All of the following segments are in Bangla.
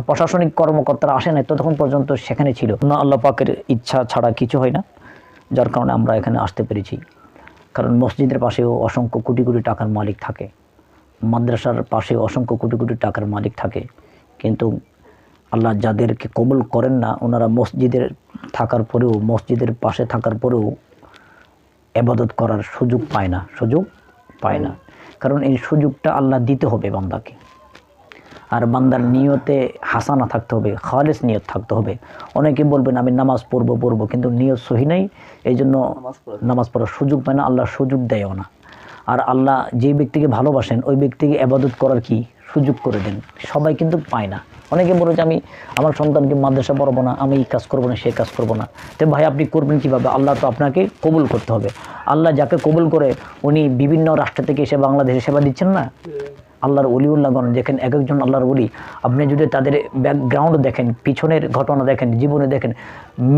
প্রশাসনিক কর্মকর্তারা আসে নাই ততক্ষণ পর্যন্ত সেখানে ছিল। না, আল্লাহ পাকের ইচ্ছা ছাড়া কিছু হয় না, যার কারণে আমরা এখানে আসতে পেরেছি। কারণ মসজিদের পাশেও অসংখ্য কোটি কোটি টাকার মালিক থাকে। মাদ্রাসার পাশেও অসংখ্য কোটি কোটি টাকার মালিক থাকে। কিন্তু আল্লাহ যাদেরকে কবুল করেন না, ওনারা মসজিদের থাকার পরেও, মসজিদের পাশে থাকার পরেও এবাদত করার সুযোগ পায় না, সুযোগ পায় না। কারণ এই সুযোগটা আল্লাহ দিতে হবে বান্দাকে। আর বান্দার নিয়তে হাসানা থাকতে হবে খালেস নিয়ত থাকতে হবে। অনেকে বলবেন আমি নামাজ পড়ব পড়ব। কিন্তু নিয়ত সহি নাই এই জন্য নামাজ পড়ার সুযোগ পায় না আল্লাহ সুযোগ দেয়ও না। আর আল্লাহ যে ব্যক্তিকে ভালোবাসেন ওই ব্যক্তিকে আবাদত করার কি সুযোগ করে দেন? সবাই কিন্তু পায় না। অনেকে বলে যে আমি আমার সন্তানকে মাদ্রাসা পড়াবো না আমি এই কাজ করব না সেই কাজ করব না। তো ভাই আপনি করবেন কীভাবে? আল্লাহ তো আপনাকে কবুল করতে হবে। আল্লাহ যাকে কবুল করে উনি বিভিন্ন রাষ্ট্র থেকে এসে বাংলাদেশে সেবা দিচ্ছেন না? আল্লাহর অলিউল্লাহগণ দেখেন, এক একজন আল্লাহর অলি আপনি যদি তাদের ব্যাকগ্রাউন্ড দেখেন, পিছনের ঘটনা দেখেন, জীবনে দেখেন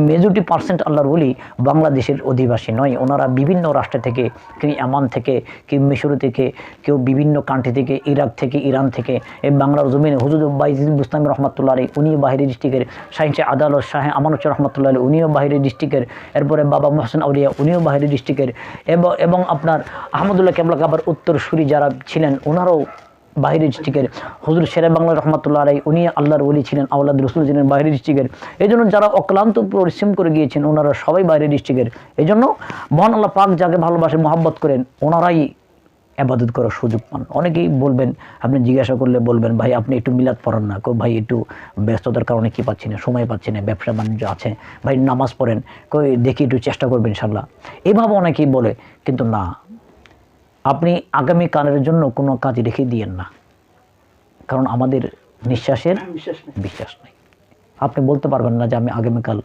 মেজরিটি পার্সেন্ট আল্লাহর অলি বাংলাদেশের অধিবাসী নয়। ওনারা বিভিন্ন রাষ্ট্র থেকে কেউ আমান থেকে কেউ মিশর থেকে কেউ বিভিন্ন কান্ট্রি থেকে, ইরাক থেকে, ইরান থেকে, এই বাংলার জমিনে হুজুর বাইজিদ বুস্তাম রহমতুল্লাহ আলী উনিও বাহিরি ডিস্ট্রিক্টের শাহিনশে আদালত শাহে আমানুচ্চ রহমতুল্লাহ আলী উনিও বাহিরি ডিস্ট্রিক্টের এরপরে বাবা মোহসেন আউলিয়া, উনিও বাহিরি ডিস্ট্রিক্টের এবং আপনার আহমদুল্লাহ কেবলা কাবার উত্তরসূরি যারা ছিলেন, ওনারাও বাহিরি ডিস্ট্রিক্টের হুজুর শেরে বাংলা রহমতুল্লাহ আলাই উনি আল্লাহর ওলি ছিলেন আউলাদ রসুল ছিলেন বাহিরি ডিস্ট্রিক্টের এই জন্য যারা অক্লান্ত পরিশ্রম করে গিয়েছেন, ওনারা সবাই বাইরে ডিস্ট্রিক্টের এই জন্য মহান আল্লাহ পাক যাকে ভালোবাসে, মহাব্বত করেন, ওনারাই আবাদত করার সুযোগ পান। অনেকেই বলবেন, আপনি জিজ্ঞাসা করলে বলবেন, ভাই, আপনি একটু মিলাদ পড়ান না কই ভাই, একটু ব্যস্ততার কারণে কি পাচ্ছি না, সময় পাচ্ছি না, ব্যবসা বাণিজ্য আছে, ভাই, নামাজ পড়েন, কই, দেখি একটু চেষ্টা করবেন ইনশাল্লাহ এভাবে অনেকেই বলে, কিন্তু না আপনি আগামী কালের জন্য কোনো কাজ রেখে দিয়েন না। কারণ আমাদের নিঃশ্বাসের বিশ্বাস নেই। বিশ্বাস নেই। আপনি বলতে পারবেন না যে আমি আগামীকাল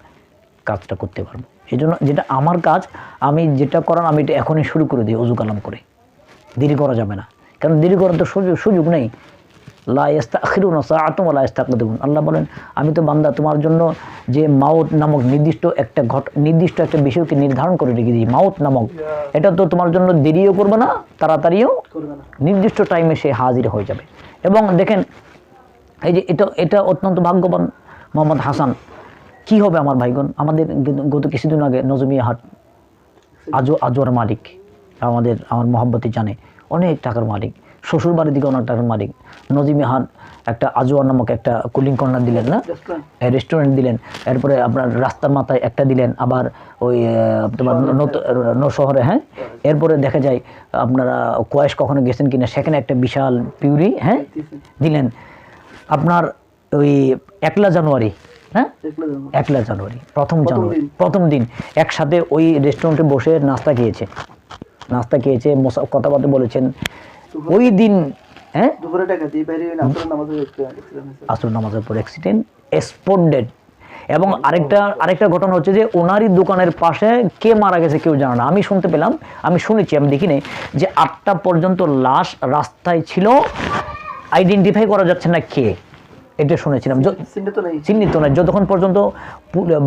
কাজটা করতে পারব। এই জন্য যেটা আমার কাজ আমি যেটা করার আমি এটা এখনই শুরু করে দিই অজু কালাম করে। দেরি করা যাবে না। কারণ দেরি করার তো সুযোগ সুযোগ নেই। আখিরুন আল্লাহ বলেন আমি তো বান্দা তোমার জন্য যে মাউত নামক নির্দিষ্ট একটা ঘট নির্দিষ্ট একটা বিষয়কে নির্ধারণ করে রেখে দিই মাউত নামক। এটা তো তোমার জন্য দেরিও করবে না তাড়াতাড়িও নির্দিষ্ট টাইমে সে হাজির হয়ে যাবে। এবং দেখেন এই যে এটা এটা অত্যন্ত ভাগ্যবান মোহাম্মদ হাসান। কি হবে আমার ভাইগণ? আমাদের গত কিছুদিন আগে নজমিয়া হাট আজও আজোয়ার মালিক আমাদের আমার মহাব্বতী জানে অনেক টাকার মালিক। শ্বশুর বাড়ির দিকে অনেক টাকার মালিক। নজিমি হাট একটা আজোয়ার নামক একটা কুলিং কর্নার দিলেন না? রেস্টুরেন্ট রেস্টুরেন্ট দিলেন। এরপরে আপনার রাস্তার মাথায় একটা দিলেন আবার ওই তোমার শহরে হ্যাঁ? এরপরে দেখা যায় আপনারা কোয়েস কখনো গেছেন কিনা সেখানে একটা বিশাল পিউরি হ্যাঁ? দিলেন। আপনার ওই একলা জানুয়ারি হ্যাঁ? একলা জানুয়ারি। প্রথম জানুয়ারি প্রথম দিন। একসাথে ওই রেস্টুরেন্টে বসে নাস্তা খেয়েছে। নাস্তা খেয়েছে মশা কথাবার্তা বলেছেন। ওই দিন হ্যাঁ? দুপুরে টাকা দিয়ে বাইরে নামাজের নামাজের accident হয়েছে। আসর নামাজের পর অ্যাক্সিডেন্ট স্পন্ডেড এবং আরেকটা আরেকটা ঘটনা হচ্ছে যে ওনারই দোকানের পাশে কে মারা গেছে কেউ জানে না। আমি শুনতে পেলাম আমি শুনেছি আমি দেখিনি যে আটটা পর্যন্ত লাশ রাস্তায় ছিল। আইডেন্টিফাই করা যাচ্ছে না কে। এটা শুনেছিলাম। চিহ্নিত নেই। নয় যতক্ষণ পর্যন্ত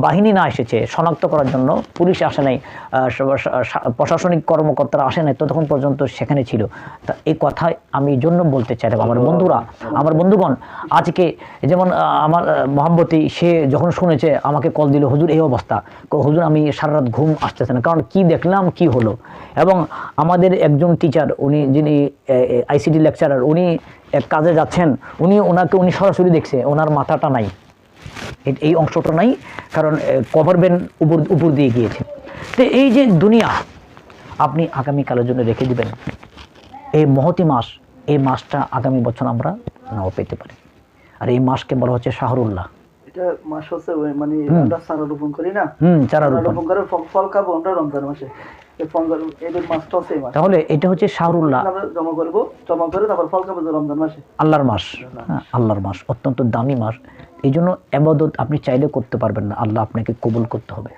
বাহিনী না এসেছে শনাক্ত করার জন্য পুলিশ আসে নাই প্রশাসনিক কর্মকর্তারা আসে নাই ততক্ষণ পর্যন্ত সেখানে ছিল। তা এই কথাই আমি জন্য বলতে চাইলাম আমার বন্ধুরা আমার বন্ধুগণ আজকে যেমন আমার মহাব্বতী সে যখন শুনেছে আমাকে কল দিল হুজুর এই অবস্থা। হুজুর আমি সারা রাত ঘুম আসতেছে না কারণ কি দেখলাম কি হলো? এবং আমাদের একজন টিচার উনি যিনি আইসিটি লেকচারার উনি এক কাজে যাচ্ছেন, উনি ওনাকে, উনি সরাসরি দেখছে, ওনার মাথাটা নাই। এই অংশটা নাই, কারণ কভার ব্যান উপর উপর দিয়ে গিয়েছে। তো এই যে দুনিয়া, আপনি আগামীকালের জন্য রেখে দিবেন। এই মহতি মাস, এই মাসটা আগামী বছর আমরা নাও পেতে পারি। আর এই মাসকে বলা হচ্ছে শাহরুল্লাহ। এটা মাস হচ্ছে মানে আমরা চারা রোপণ করি না। চারা রোপণ। করে ফল- খাব আমরা রমজান মাসে। তাহলে এটা হচ্ছে শাহরুল্লাহ। জমা করব জমা করে তারপর ফল খাব রমজান মাসে। আল্লাহর মাস। হ্যাঁ আল্লাহর মাস অত্যন্ত দামি মাস। এই জন্য এবাদত আপনি চাইলে করতে পারবেন না। আল্লাহ আপনাকে কবুল করতে হবে।